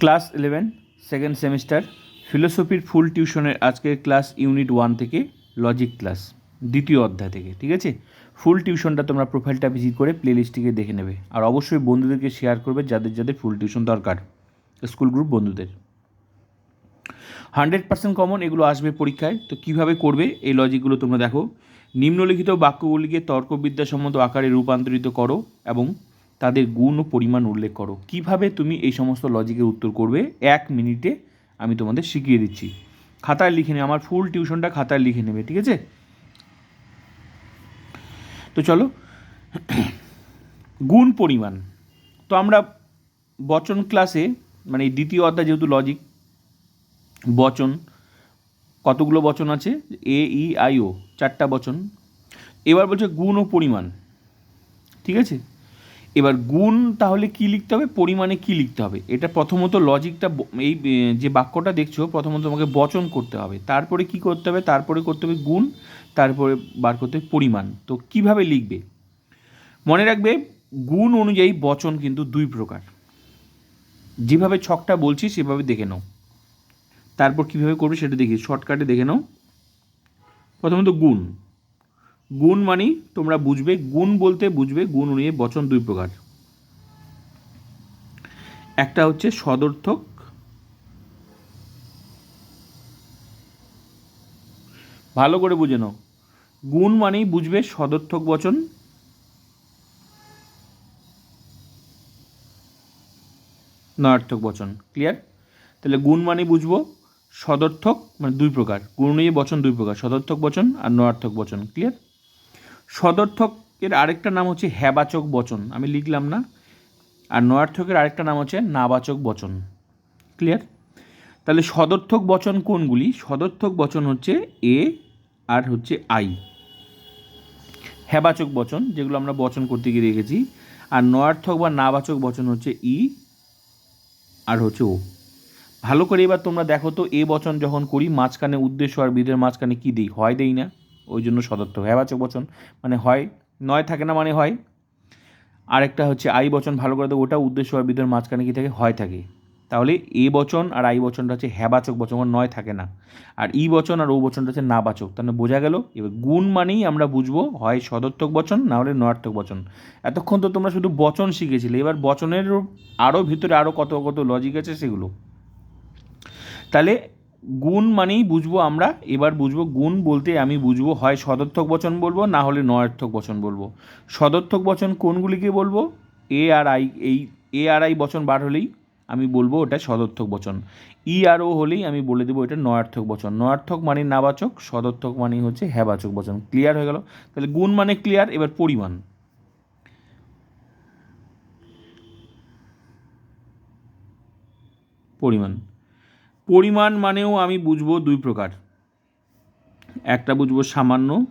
Class eleven second semester ফিলোসফির full টিউশনের আজকের ক্লাস ইউনিট ওয়ান থেকে লজিক ক্লাস দ্বিতীয় অধ্যায় থেকে, ঠিক আছে? ফুল টিউশনটা তোমরা প্রোফাইলটা ভিজিট করে প্লেলিস্টটিকে দেখে নেবে। আর অবশ্যই বন্ধুদেরকে শেয়ার করবে যাদের যাদের ফুল টিউশন দরকার স্কুল গ্রুপ বন্ধুদের। হান্ড্রেড পার্সেন্ট কমন এগুলো আসবে পরীক্ষায়। তো কীভাবে করবে, এই লজিকগুলো তোমরা দেখো। নিম্নলিখিত বাক্যগুলিকে তর্কবিদ্যাসম্মত আকারে রূপান্তরিত করো এবং তাদের গুণ ও পরিমাণ উল্লেখ করো। কীভাবে তুমি এই সমস্ত লজিকের উত্তর করবে? এক মিনিটে আমি তোমাদের শিখিয়ে দিচ্ছি। খাতায় লিখে নেবে আমার ফুল টিউশনটা খাতায় লিখে নেবে, ঠিক আছে? তো চলো। গুণ পরিমাণ। তো আমরা বচন ক্লাসে মানে দ্বিতীয় অধ্যায় যেহেতু লজিক বচন, কতগুলো বচন আছে? এ ই আই ও চারটা বচন। এবার বলছে গুণ ও পরিমাণ। ঠিক আছে? এবার গুণ তাহলে কি লিখতে হবে? পরিমাণে কি লিখতে হবে? এটা প্রথমত লজিকটা এই যে বাক্যটা দেখছ, প্রথমত তোমাকে বচন করতে হবে। তারপরে কি করতে হবে? তারপরে করতে হবে গুণ, তারপরে বার করতে হবে পরিমাণ। তো কীভাবে লিখবে? মনে রাখবে, গুণ অনুযায়ী বচন কিন্তু দুই প্রকার। যেভাবে ছকটা বলছি, সেভাবে দেখে নাও। তারপর কীভাবে করবে সেটা দেখি শর্টকাটে দেখে নাও। প্রথমত গুণ। গুণ মানেই তোমরা বুঝবে, গুণ বলতে বুঝবে, গুণ নিয়ে বচন দুই প্রকার। একটা হচ্ছে সদর্থক, ভালো করে বুঝে নাও। গুণ মানেই বুঝবে সদর্থক বচন। নয়ার্থক বচন ক্লিয়ার তাহলে গুণ মানে বুঝব, সদর্থক মানে দুই প্রকার। গুণ নিয়ে বচন দুই প্রকার, সদর্থক বচন আর নয়ার্থক বচন ক্লিয়ার সদর্থকের আরেকটা নাম হচ্ছে হ্যাবাচক বচন। আমি লিখলাম না। আর নয়ার্থকের আরেকটা নাম হচ্ছে নাবাচক বচন। ক্লিয়ার তাহলে সদর্থক বচন কোনগুলি? সদর্থক বচন হচ্ছে এ আর হচ্ছে আই। হ্যাবাচক বচন, যেগুলো আমরা বচন করতে গিয়ে রেখেছি আর নয়ার্থক বা নাবাচক বচন হচ্ছে ই আর হচ্ছে ও। ভালো করে এবার তোমরা দেখো তো, এ বচন যখন করি, মাঝখানে উদ্দেশ্য আর বিদের মাঝখানে কি দিই? হয় দেই না। ওই জন্য সদর্থক হ্যাবাচক বচন মানে হয়, নয় থাকে না মানে হয়। আরেকটা হচ্ছে আই বচন ভালো করে দেবো, ওটা উদ্দেশ্য আর বিদের মাঝখানে কি থাকে? হয় থাকে। তাহলে এ বচন আর আই বচনটা হচ্ছে হ্যাবাচক বচন নয় থাকে না। আর ই বচন আর ও বচনটা হচ্ছে না নাবাচক তাহলে বোঝা গেল, এবার গুণ মানেই আমরা বুঝব হয় সদর্থক বচন, না হলে নয়ার্থক বচন। এতক্ষণ তো তোমরা শুধু বচন শিখেছিলে, এবার বচনের আরও ভিতরে আরও কত কত লজিক আছে সেগুলো। তাহলে গুণ মানেই বুঝব আমরা, এবার বুঝব গুণ বলতে আমি বুঝব হয় সদর্থক বচন বলব, না হলে নয়ার্থক বচন বলব। সদর্থক বচন কোনগুলিকে বলব? এ আর আই এই এ আর আই বচন বার হলেই আমি বলব ওটা সদর্থক বচন। ই আর ও হলেই আমি বলে দেবো এটা নয়ার্থক বচন। নয়ার্থক মানে নাবাচক, সদর্থক মানে হচ্ছে হ্যাবাচক বচন। ক্লিয়ার হয়ে গেল? তাহলে গুণ মানে ক্লিয়ার এবার পরিমাণ। পরিমাণ। পরিমাণ মানেও আমি বুঝব দুই প্রকার। একটা বুঝব সামান্য,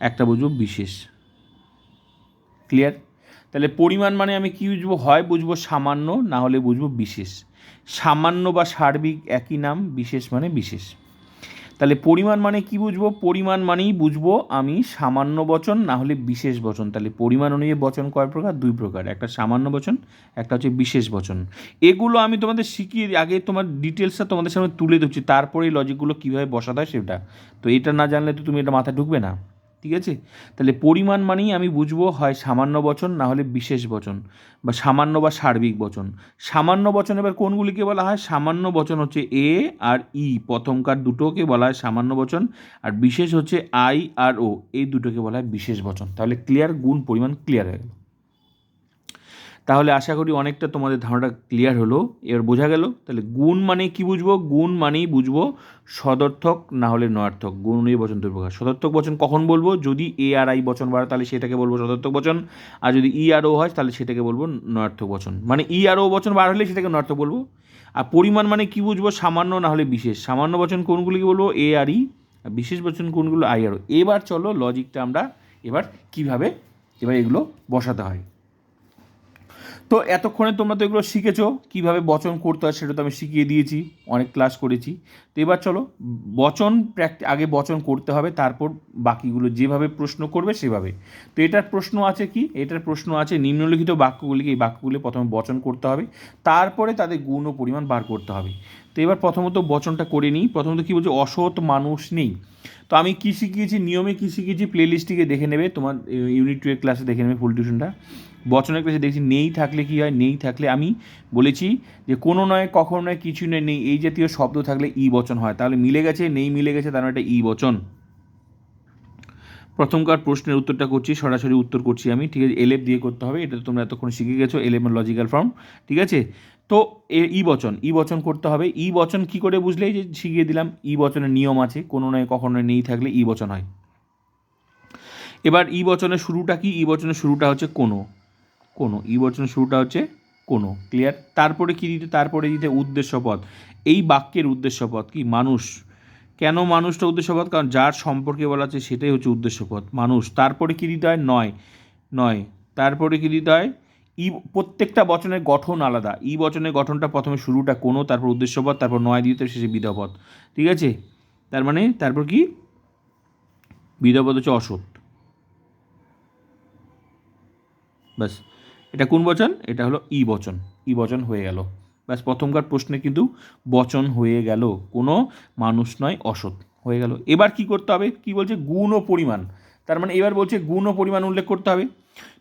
একটা বুঝব বিশেষ। ক্লিয়ার তাহলে পরিমাণ মানে আমি কী বুঝব? হয় বুঝব সামান্য, না হলে বুঝব বিশেষ। সামান্য বা সার্বিক একই নাম, বিশেষ মানে বিশেষ। তাহলে পরিমাণ মানে কি বুঝব? পরিমাণ মানেই বুঝব আমি সামান্য বচন, না হলে বিশেষ বচন। তাহলে পরিমাণ অনুযায়ী বচন কয় প্রকার? দুই প্রকার। একটা সামান্য বচন, একটা হচ্ছে বিশেষ বচন। এগুলো আমি তোমাদের শিখিয়ে। আগে তোমার ডিটেলসটা তোমাদের সামনে তুলে ধরছি, তারপরে এই লজিকগুলো কীভাবে বসাতে হয় সেটা। তো এটা না জানলে তো তুমি এটা মাথায় ঢুকবে না। ঠিক আছে? তাহলে পরিমাণ মানেই আমি বুঝব হয় সামান্য বচন, না হলে বিশেষ বচন বা সামান্য বা সার্বিক বচন। সামান্য বচন এবার কোনগুলিকে বলা হয়? সামান্য বচন হচ্ছে এ আর ই। প্রথমকার দুটোকে বলা হয় সামান্য বচন আর বিশেষ হচ্ছে আই আর ও। এই দুটোকে বলা হয় বিশেষ বচন। তাহলে ক্লিয়ার গুণ পরিমাণ ক্লিয়ার হয়ে গেল। তাহলে আশা করি অনেকটা তোমাদের ধারণাটা ক্লিয়ার হলো। এবার বোঝা গেল, তাহলে গুণ মানে কি বুঝব? গুণ মানেই বুঝব সদর্থক না হলে নয়ার্থক। গুণ অনুযায়ী বচন দুই প্রকার। সদর্থক বচন কখন বলব? যদি এ আর আই বচন বাড়ে, তাহলে সেটাকে বলব সদর্থক বচন। আর যদি ই আর ও হয়, তাহলে সেটাকে বলব নয়ার্থক বচন। মানে ই আর ও বচন বার হলে সেটাকে নয়ার্থক বলব। আর পরিমাণ মানে কি বুঝব? সামান্য না হলে বিশেষ। সামান্য বচন কোনগুলিকে বলব? এ আর ই আর বিশেষ বচন কোনগুলো আই আর ও এবার চলো লজিকটা আমরা এবার কীভাবে এবার এগুলো বসাতে হয়। তো এতক্ষণে তোমরা তো এগুলো শিখেছো, কীভাবে বচন করতে হয় সেটা তো আমি শিখিয়ে দিয়েছি, অনেক ক্লাস করেছি। তো এবার চলো, বচন প্র্যাকটি আগে বচন করতে হবে, তারপর বাকিগুলো যেভাবে প্রশ্ন করবে সেভাবে। তো এটার প্রশ্ন আছে কি? এটার প্রশ্ন আছে, নিম্নলিখিত বাক্যগুলিকে এই বাক্যগুলি প্রথমে বচন করতে হবে, তারপরে তাদের গুণ ও পরিমাণ বার করতে হবে। তো এবার প্রথমত বচনটা করে নিই, প্রথমত কী বলছে? অসৎ মানুষ নেই। তো আমি কী শিখিয়েছি? নিয়মে কী শিখিয়েছি? প্লে লিস্টটিকে দেখে নেবে, তোমার ইউনিট টু এর ক্লাসে দেখে নেবে ফুল টিউশনটা বচনের ক্লাসে দেখছি নেই থাকলে কী হয়? নেই থাকলে আমি বলেছি যে কোনো নয়, কখনো নয়, কিছু নয়, নেই, এই জাতীয় শব্দ থাকলে ই বচন হয়। তাহলে মিলে গেছে, নেই মিলে গেছে, তার মানে একটা ই বচন। প্রথমকার প্রশ্নের উত্তরটা করছি, সরাসরি উত্তর করছি আমি, ঠিক আছে? এলেপ দিয়ে করতে হবে, এটা তোমরা এতক্ষণ শিখে গেছো এলেপ লজিক্যাল ফর্ম ঠিক আছে? তো ই বচন ই বচন করতে হবে। ই বচন কি করে বুঝলে? যে শিখিয়ে দিলাম, ই বচনের নিয়ম আছে, কোনো নয়, কখনো নেই থাকলে ই বচন হয়। এবার ই বচনের শুরুটা কি? ই বচনের শুরুটা হচ্ছে কোনো। কোনো, ই বচনের শুরুটা হচ্ছে কোনো ক্লিয়ার তারপরে কি দিতে, তারপরে দিতে উদ্দেশ্যপদ এই বাক্যের উদ্দেশ্যপদ কি? মানুষ। কেন মানুষটা উদ্দেশ্যপদ কারণ যার সম্পর্কে বলা আছে সেটাই হচ্ছে উদ্দেশ্যপদ মানুষ। তারপরে কি দিতে হয়? নয়। নয়। তারপরে কি দিতে হয়? ই প্রত্যেকটা বচনের গঠন আলাদা। ই বচনের গঠনটা প্রথমে শুরুটা কোনো, তারপর উদ্দেশ্যপদ তারপর নয় দিতে, শেষে বিধপদ ঠিক আছে? তার মানে তারপর কি? বিধপদ হচ্ছে অসৎ। ব্যাস। এটা কোন বচন? এটা হলো ই বচন। ই বচন হয়ে গেল। ব্যাস, প্রথমকার প্রশ্নে কিন্তু বচন হয়ে গেল। কোনো মানুষ নয়, অসৎ। হয়ে গেল। এবার কি করতে হবে? কি বলছে? গুণ ও পরিমাণ। তার মানে এবার বলছে গুণ ও পরিমাণ উল্লেখ করতে হবে।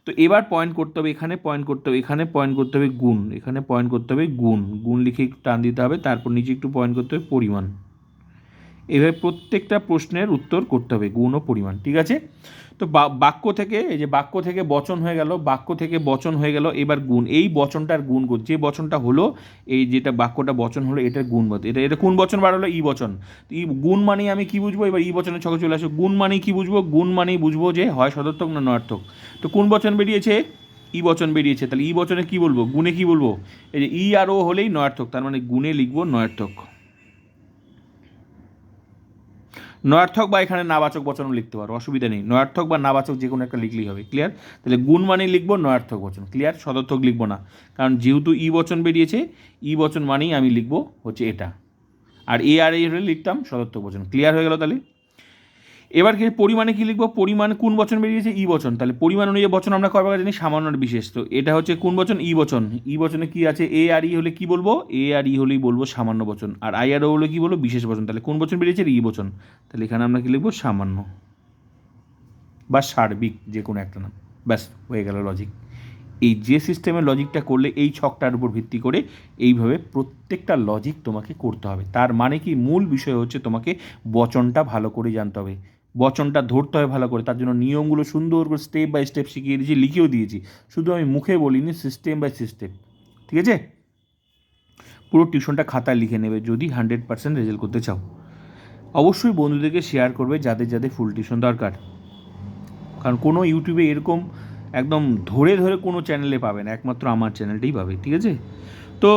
তো এবার পয়েন্ট করতে হবে, এখানে পয়েন্ট করতে হবে, এখানে পয়েন্ট করতে হবে গুণ। এখানে পয়েন্ট করতে হবে গুণ। গুণ লিখে একটু টান দিতে হবে, তারপর নিচে একটু পয়েন্ট করতে হবে পরিমাণ। এভাবে প্রত্যেকটা প্রশ্নের উত্তর করতে হবে, গুণ ও পরিমাণ, ঠিক আছে? তো বাক্য থেকে, এই যে বাক্য থেকে বচন হয়ে গেল, বাক্য থেকে বচন হয়ে গেল, এবার গুণ, এই বচনটার গুণ যে বচনটা হলো, এই যেটা বাক্যটা বচন হলো, এটার গুণ বল এটা এটা কোন বচন বার হলো? ই বচন। তো ই, গুণ মানে আমি কি বুঝব? এবার ই বচনের ছকে চলে আসো। গুণ মানে কি বুঝব? গুণ মানেই বুঝব যে হয় সদর্থক না নয়ার্থক। তো কোন বচন বেরিয়েছে? ই বচন বেরিয়েছে। তাহলে ই বচনে কি বলব? গুণে কি বলব? এই যে ই আর ও হলেই নয়ার্থক, তার মানে গুণে লিখব নয়ার্থক। নয়ার্থক বা এখানে নাবাচক বচন লিখতে পারো, অসুবিধা নেই। নয়ার্থক বা নাবাচক যে কোনো একটা লিখলেই হবে ক্লিয়ার তাহলে গুণ মানে লিখব, নয়ার্থক বচন ক্লিয়ার সদর্থক লিখব না। কারণ যেহেতু ই বচন বেরিয়েছে, ই বচন মানেই আমি লিখব হচ্ছে এটা। আর এ আর এ হলে লিখতাম সদর্থক বচন ক্লিয়ার হয়ে গেল তাহলে? এবার কি পরিমাণে কি লিখব? পরিমাণ কোন বচন বেরিয়েছে? ই বচন। তাহলে পরিমাণ অনুযায়ী বচন আমরা কয়বার জানি? সামান্য বিশেষ। তো এটা হচ্ছে কোন বচন? ই বচন। ই বচনে কি আছে? এ আর ই হলে কি বলব? এ আর ই হলেই বলব সামান্য বচন। আর আই আর ও হলে কি বলব? বিশেষ বচন। তাহলে কোন বচন বেরিয়েছে? ই বচন। তাহলে এখানে আমরা কি লিখব? সামান্য। বা সার্বিক যে কোনো একটা নাম। ব্যাস, হয়ে গেল লজিক এই যে সিস্টেমের লজিকটা করলে এই ছকটার উপর ভিত্তি করে এইভাবে প্রত্যেকটা লজিক তোমাকে করতে হবে। তার মানে কি? মূল বিষয় হচ্ছে তোমাকে বচনটা ভালো করে জানতে হবে। বচনটা ধরতে হয় ভালো করে, তার জন্য নিয়মগুলো সুন্দর করে স্টেপ বাই স্টেপ শিখিয়ে দিয়েছি, লিখেও দিয়েছি। শুধু আমি মুখে বলিনি সিস্টেম বাই সিস্টেম ঠিক আছে? পুরো টিউশনটা খাতায় লিখে নেবে, যদি হান্ড্রেড পার্সেন্ট রেজাল্ট করতে চাও। অবশ্যই বন্ধুদেরকে শেয়ার করবে, যাদের যাদের ফুল টিউশন দরকার। কারণ কোনো ইউটিউবে এরকম একদম ধরে ধরে কোনো চ্যানেলে পাবে না, একমাত্র আমার চ্যানেলটাই পাবে, ঠিক আছে? তো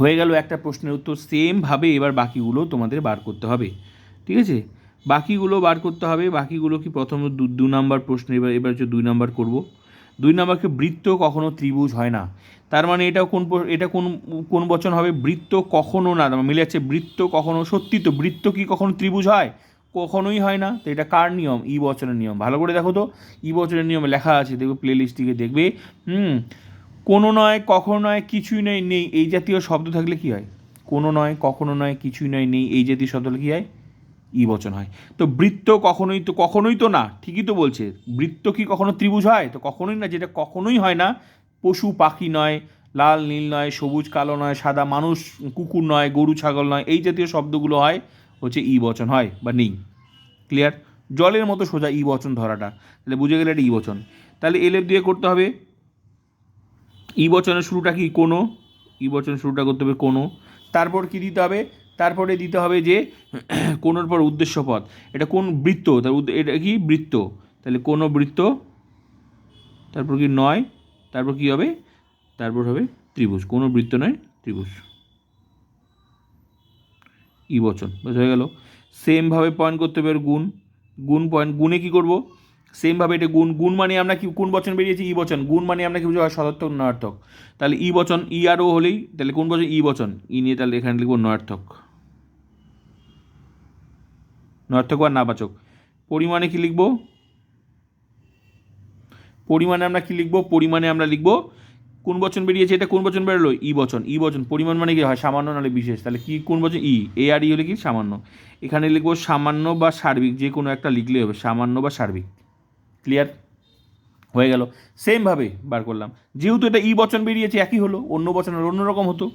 হয়ে গেল একটা প্রশ্নের উত্তর সেমভাবে এবার বাকিগুলো তোমাদের বার করতে হবে, ঠিক আছে? বাকিগুলো বার করতে হবে, বাকিগুলো কি প্রথম দু নাম্বার প্রশ্ন, এবার এবার হচ্ছে দুই নাম্বার করব। দুই নাম্বারকে বৃত্ত কখনো ত্রিভুজ হয় না। তার মানে এটা কোন এটা কোন কোন বচন হবে? বৃত্ত কখনো না মানে মিলে যাচ্ছে বৃত্ত কখনো, সত্যি তো বৃত্ত কি কখনো ত্রিভুজ হয়? কখনোই হয় না। তো এটা কার নিয়ম? ই বচনের নিয়ম। ভালো করে দেখো তো, ই বচনের নিয়মে লেখা আছে, দেখবে প্লে লিস্টটিকে দেখবে। হুম, কোনো নয়, কখনো নয়, কিছুই নয় নেই, এই জাতীয় শব্দ থাকলে কি হয়? কোনো নয়, কখনো নয়, কিছুই নয়, নেই, এই জাতীয় শব্দ কী হয়? ই বচন হয়। তো বৃত্ত কখনোই তো কখনোই তো না, ঠিকই তো বলছে। বৃত্ত কি কখনো ত্রিভুজ হয়? তো কখনোই না, যেটা কখনোই হয় না, পশু পাখি নয়, লাল, নীল নয়, সবুজ, কালো নয়, সাদা মানুষ, কুকুর নয়, গরু, ছাগল নয়, এই জাতীয় শব্দগুলো হয়, হচ্ছে ই বচন হয় বা নেই ক্লিয়ার? জলের মতো সোজা ই বচন ধরাটা। তাহলে বুঝে গেলে এটা ই বচন। তাহলে এলেপ দিয়ে করতে হবে। ই বচনের শুরুটা কি কোনো? ই বচনের শুরুটা করতে হবে কোনো। তারপর কি দিতে হবে? তারপরে দিতে হবে যে কোনোর পর উদ্দেশ্য পদ এটা কোন বৃত্ত? তার এটা কি? বৃত্ত। তাহলে কোনো বৃত্ত, তারপর কি নয়, তারপর কি হবে? তারপর হবে ত্রিভুজ। কোনো বৃত্ত নয়, ত্রিভুজ। ই বচন বুঝা হয়ে গেল। সেমভাবে পয়েন্ট করতে হবে গুণ। গুণ পয়েন্ট গুণে কি করব? সেমভাবে এটা গুণ। গুণ মানে আমরা কি কোন বচন বেরিয়েছে? ই বচন। গুণ মানে আমরা কি বুঝি হয় সদর্থক নয়ার্থক তাহলে ই বচন, ই আর ও হলেই তাহলে কোন বচন? ই বচন। ই নিয়ে তাহলে এখানে লিখব নয়ার্থক নয়ার্থক বা নাবাচক। পরিমাণে কি লিখব? পরিমাণে আমরা কি লিখব? পরিমাণে আমরা লিখব, কোন বচন বেরিয়েছে? এটা কোন বচন বেরোলো? ই বচন ই বচন। পরিমাণ মানে কি হয়? সামান্য নাহলে বিশেষ। তাহলে কি কোন বচন? ই। এ আর ই হলে কি? সামান্য। এখানে লিখব সামান্য বা সার্বিক, যে কোনো একটা লিখলে হবে, সামান্য বা সার্বিক। ক্লিয়ার হয়ে গেল। সেমভাবে বার করলাম। যেহেতু এটা ই বচন বেরিয়েছে, একই হলো। অন্য বচনের অন্যরকম হতো।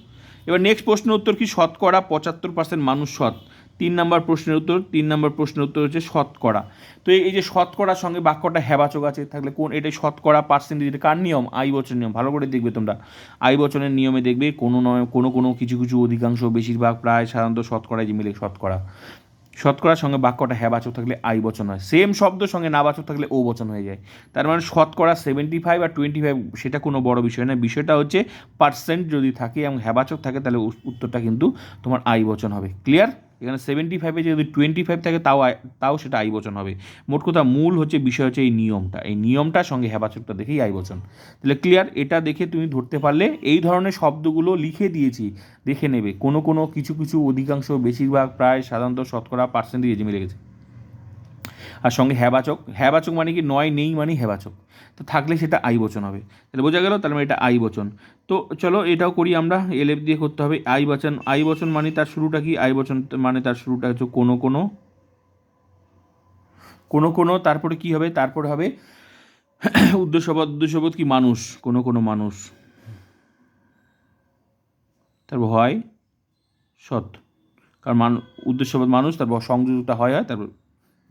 এবার নেক্সট প্রশ্নের উত্তর কি? শতকরা পঁচাত্তর পার্সেন্ট মানুষ সৎ। তিন নম্বর প্রশ্নের উত্তর, তিন নম্বর প্রশ্নের উত্তর হচ্ছে শতকরা। তো এই যে শতকরার সঙ্গে বাক্যটা হেবাচক আছে থাকলে কোন, এটাই শতকরা পার্সেন্টেজ এটা কার নিয়ম? আই বচনের নিয়ম। ভালো করে দেখবে তোমরা। আই বচনের নিয়মে দেখবে কোনো নয় কোনো কোনো কিছু কিছু অধিকাংশ বেশিরভাগ প্রায় সাধারণত শতকরায় যে মিলে শতকরা। শতকরার সঙ্গে বাক্যটা হ্যাবাচক থাকলে আই বচন হয়। সেম শব্দ সঙ্গে নাবাচক থাকলে ও বচন হয়ে যায়। তার মানে শতকরা সেভেন্টি ফাইভ আর টোয়েন্টি ফাইভ সেটা কোনো বড় বিষয় না। বিষয়টা হচ্ছে পার্সেন্ট যদি থাকে এবং হ্যাবাচক থাকে, তাহলে উত্তরটা কিন্তু তোমার আই বচন হবে। ক্লিয়ার এখানে সেভেন্টি ফাইভে যদি টোয়েন্টি ফাইভ থাকে, তাও তাও সেটা আই বচন হবে। মোট কথা মূল হচ্ছে বিষয় হচ্ছে এই নিয়মটা। এই নিয়মটার সঙ্গে হ্যাবাচকটা দেখেই আই বচন। তাহলে ক্লিয়ার এটা দেখে তুমি ধরতে পারলে এই ধরনের শব্দগুলো লিখে দিয়েছি, দেখে নেবে। কোনো কোনো কিছু কিছু অধিকাংশ বেশিরভাগ প্রায় সাধারণত শতকরা পার্সেন্টেজ মিলে গেছে আর সঙ্গে হ্যাবাচক হ্যাবাচক মানে কি নয়, নেই মানে হ্যাবাচক। তো থাকলে সেটা আই বচন হবে। তাহলে বোঝা গেল তাহলে মানে এটা আই বচন। তো চলো এটাও করি আমরা, এলএফ দিয়ে করতে হবে আই বচন। আই বচন মানে তার শুরুটা কি? আই বচন মানে তার শুরুটা হচ্ছে কোনো কোনো। কোনো কোনো, তারপরে কি হবে? তারপরে হবে উদ্দেশ্যবোধ উদ্দেশ্যবোধ কি? মানুষ, কোনো কোনো মানুষ। তারপর হয় সৎ। কারণ মান, উদ্দেশ্যবোধ মানুষ, তারপর হয় হয়, তারপর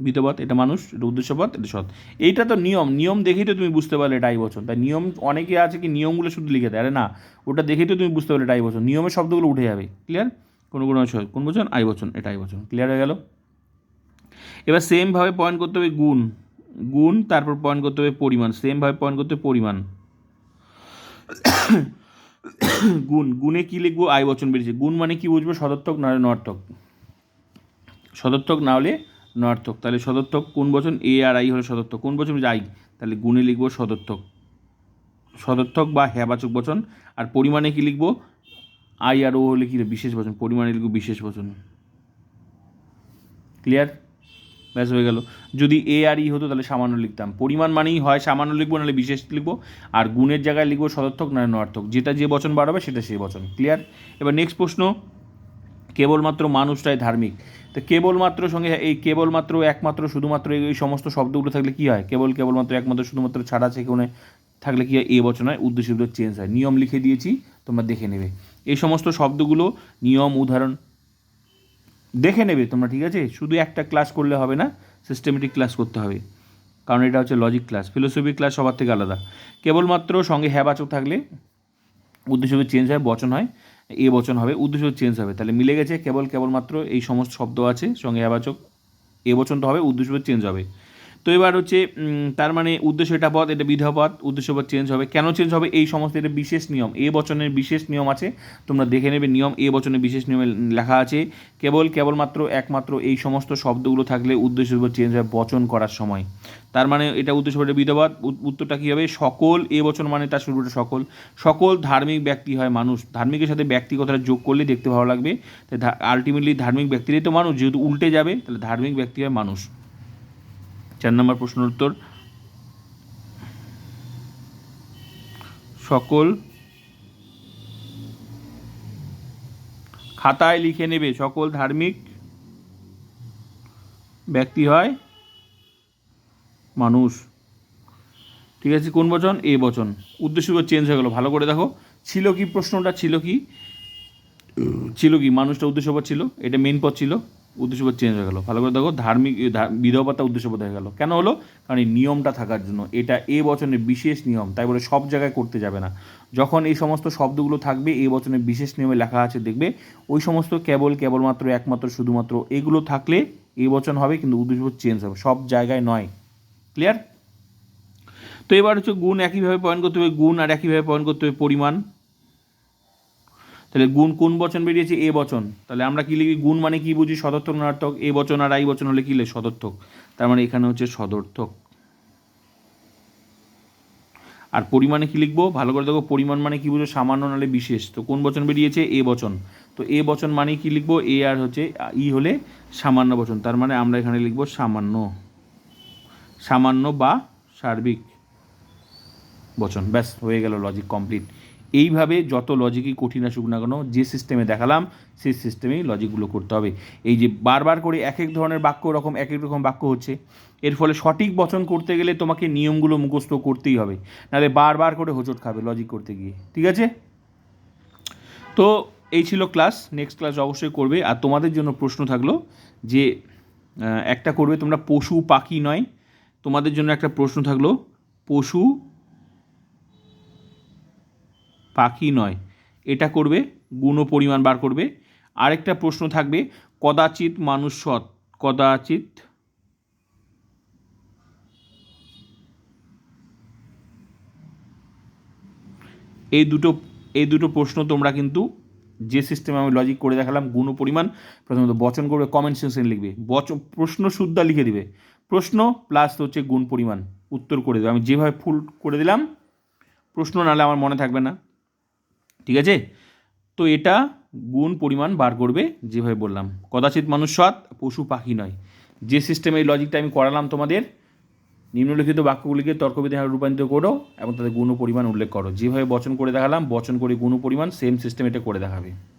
বিতবাদ এটা মানুষ, এটা উদ্দেশ্যবাদ এটা সৎ। এইটা তো নিয়ম নিয়ম দেখেই তো তুমি বুঝতে পারলে এটা আই বচন তাই নিয়ম অনেকে আছে কি নিয়মগুলো শুধু লিখে দেয়। আরে না, ওটা দেখেই তো তুমি বুঝতে পারলে এটা বচন নিয়মের শব্দগুলো উঠে যাবে। ক্লিয়ার কোনো কোনো কোন বচন আই বচন এটা আই বচন ক্লিয়ার হয়ে গেল? এবার সেমভাবে পয়েন্ট করতে হবে গুণ। গুণ, তারপর পয়েন্ট করতে হবে পরিমাণ। সেমভাবে পয়েন্ট করতে হবে পরিমাণ। গুণ। গুণে কী লিখব? আই বচন বেরিয়েছে। গুণ মানে কি বুঝব? সদর্থক না নর্থক সদর্থক না হলে নর্থক তাহলে সদর্থক কোন বচন? এ আর আই হলে সদর্থক। কোন বচন আই তাহলে গুণে লিখব সদর্থক। সদর্থক বা হ্যাবাচক বচন। আর পরিমাণে কি লিখব? আই আর ও হলে কি বিশেষ বচন? পরিমাণে লিখব বিশেষ বচন। ক্লিয়ার ব্যাস হয়ে গেল। যদি এ আর ই হতো তাহলে সামান্য লিখতাম। পরিমাণ মানেই হয় সামান্য লিখব, নাহলে বিশেষ লিখব। আর গুণের জায়গায় লিখব সদর্থক না নর্থক যেটা যে বচন বাড়াবে সেটা সেই বচন। ক্লিয়ার এবার নেক্সট প্রশ্ন। কেবলমাত্র মানুষটাই ধার্মিক। তো কেবলমাত্র সঙ্গে এই কেবলমাত্র একমাত্র শুধুমাত্র এই সমস্ত শব্দগুলো থাকলে কি হয়? কেবল, কেবলমাত্র একমাত্র শুধুমাত্র ছাড়া সেখানে থাকলে কি হয়? এ বচন হয় উদ্দেশ্য চেঞ্জ হয়। নিয়ম লিখে দিয়েছি, তোমরা দেখে নেবে। এই সমস্ত শব্দগুলো নিয়ম, উদাহরণ দেখে নেবে তোমরা, ঠিক আছে? শুধু একটা ক্লাস করলে হবে না সিস্টেমেটিক ক্লাস করতে হবে। কারণ এটা হচ্ছে লজিক ক্লাস ফিলোসফি ক্লাস সবার থেকে আলাদা। কেবলমাত্র সঙ্গে হ্যাবাচক থাকলে উদ্দেশ্য চেঞ্জ হয়, বচন হয়। এ বচন হবে, উদ্দেশ্য চেঞ্জ হবে। তাহলে মিলে গেছে, কেবল, কেবলমাত্র এই সমস্ত শব্দ আছে, সঙ্গে হ্যাবাচক এ বচনটা হবে, উদ্দেশ্য চেঞ্জ হবে। তো এবার হচ্ছে তার মানে উদ্দেশ্য এটা পদ এটা বিধা পদ উদ্দেশ্য পদ চেঞ্জ হবে। কেন চেঞ্জ হবে? এই সমস্ত এটা বিশেষ নিয়ম। এ বচনের বিশেষ নিয়ম আছে, তোমরা দেখে নেবে নিয়ম। এ বচনের বিশেষ নিয়মে লেখা আছে, কেবল, কেবলমাত্র, একমাত্র এই সমস্ত শব্দগুলো থাকলে উদ্দেশ্য চেঞ্জ হয় বচন করার সময়। তার মানে এটা উদ্দেশ্য পদের বিধবাদ উত্তরটা কী হবে? সকল, এ বচন মানে তার শুরুটা সকল। সকল ধার্মিক ব্যক্তি হয় মানুষ। ধার্মিকের সাথে ব্যক্তি কথাটা যোগ করলে দেখতে ভালো লাগবে। আলটিমেটলি ধার্মিক ব্যক্তিরাই তো মানুষ। যেহেতু উল্টে যাবে, তাহলে ধার্মিক ব্যক্তি হয় মানুষ। চার নম্বর প্রশ্নের উত্তর। সকল খাতায় লিখে নেবে। সকল ধার্মিক ব্যক্তি হয় মানুষ। ঠিক আছে, কোন বচন? এ বচন। উদ্দেশ্য চেঞ্জ হয়ে গেল। ভালো করে দেখো। ছিল কি? প্রশ্নটা ছিল কি? ছিল কি? মানুষটা উদ্দেশ্যপদ ছিল। এটা মেন পথ ছিল। উদ্দেশ্যপদ চেঞ্জ হয়ে গেল। ভালো করে দেখো, ধার্মিক বিধবতা উদ্দেশ্যপদ হয়ে গেল। কেন হলো? কারণ এই নিয়মটা থাকার জন্য। এটা এ বচনের বিশেষ নিয়ম, তাই বলে সব জায়গায় করতে যাবে না। যখন এই সমস্ত শব্দগুলো থাকবে, এ বচনের বিশেষ নিয়মে লেখা আছে, দেখবে, ওই সমস্ত কেবল, কেবলমাত্র, একমাত্র, শুধুমাত্র এগুলো থাকলে এ বচন হবে, কিন্তু উদ্দেশ্যপদ চেঞ্জ হবে। সব জায়গায় নয়। ক্লিয়ার তো এবার হচ্ছে গুণ একইভাবে পয়েন্ট করতে হবে। গুণ আর একইভাবে পয়েন্ট করতে হবে পরিমাণ। তাহলে গুণ কোন বচন বেরিয়েছে? এ বচন। তাহলে আমরা কি লিখি? গুণ মানে কি বুঝি? সদর্থক নার্থক এ বচন আর আই বচন হলে কি লিখি সদর্থক। তার মানে এখানে হচ্ছে সদর্থক। আর পরিমাণে কি লিখব? ভালো করে দেখো, পরিমাণ মানে কি বুঝো? সামান্য নাহলে বিশেষ। তো কোন বচন বেরিয়েছে? এ বচন। তো এ বচন মানে কি লিখব? এ আর হচ্ছে ই হলে সামান্য বচন। তার মানে আমরা এখানে লিখব সামান্য। সামান্য বা সার্বিক বচন। ব্যাস, হয়ে গেল লজিক কমপ্লিট এইভাবে যত লজিকই কঠিন আসুক না কেন, যে সিস্টেমে দেখালাম, সেই সিস্টেমেই লজিকগুলো করতে হবে। এই যে বারবার করে এক এক ধরনের বাক্য রকম এক এক রকম বাক্য হচ্ছে। এর ফলে সঠিক বচন করতে গেলে তোমাকে নিয়মগুলো মুখস্থ করতেই হবে। নাহলে বারবার করে হোঁচট খাবে লজিক করতে গিয়ে। ঠিক আছে? তো এই ছিল ক্লাস নেক্সট ক্লাস অবশ্যই করবে। আর তোমাদের জন্য প্রশ্ন থাকল যে একটা করবে তোমরা পশু পাখি নয়। তোমাদের জন্য একটা প্রশ্ন থাকল, পশু পাখি নয়। এটা করবে, গুণ পরিমাণ বার করবে। আরেকটা প্রশ্ন থাকবে, কদাচিৎ মানুষ সৎ, কদাচিৎ এই দুটো এই দুটো প্রশ্ন তোমরা কিন্তু যে সিস্টেমে আমি লজিক করে দেখালাম, গুণ পরিমাণ, প্রথমত বচন করবে কমেন্ট সেকশন লিখবে। বচন প্রশ্ন শুদ্ধা লিখে দিবে। প্রশ্ন প্লাস হচ্ছে গুণ পরিমাণ, উত্তর করে দেবে। আমি যেভাবে ফুল করে দিলাম, প্রশ্ন নাহলে আমার মনে থাকবে না। ঠিক আছে? তো এটা গুণ পরিমাণ বার করবে যেভাবে বললাম। কদাচিৎ মানুষ সৎ পশু পাখি নয়। যে সিস্টেমে এই লজিকটা আমি করালাম তোমাদের, নিম্নলিখিত বাক্যগুলিকে তর্কবিধানে রূপান্তরিত করো এবং তাদের গুণ পরিমাণ উল্লেখ করো। যেভাবে বচন করে দেখালাম, বচন করে গুণ পরিমাণ সেম সিস্টেম এটা করে দেখাবে।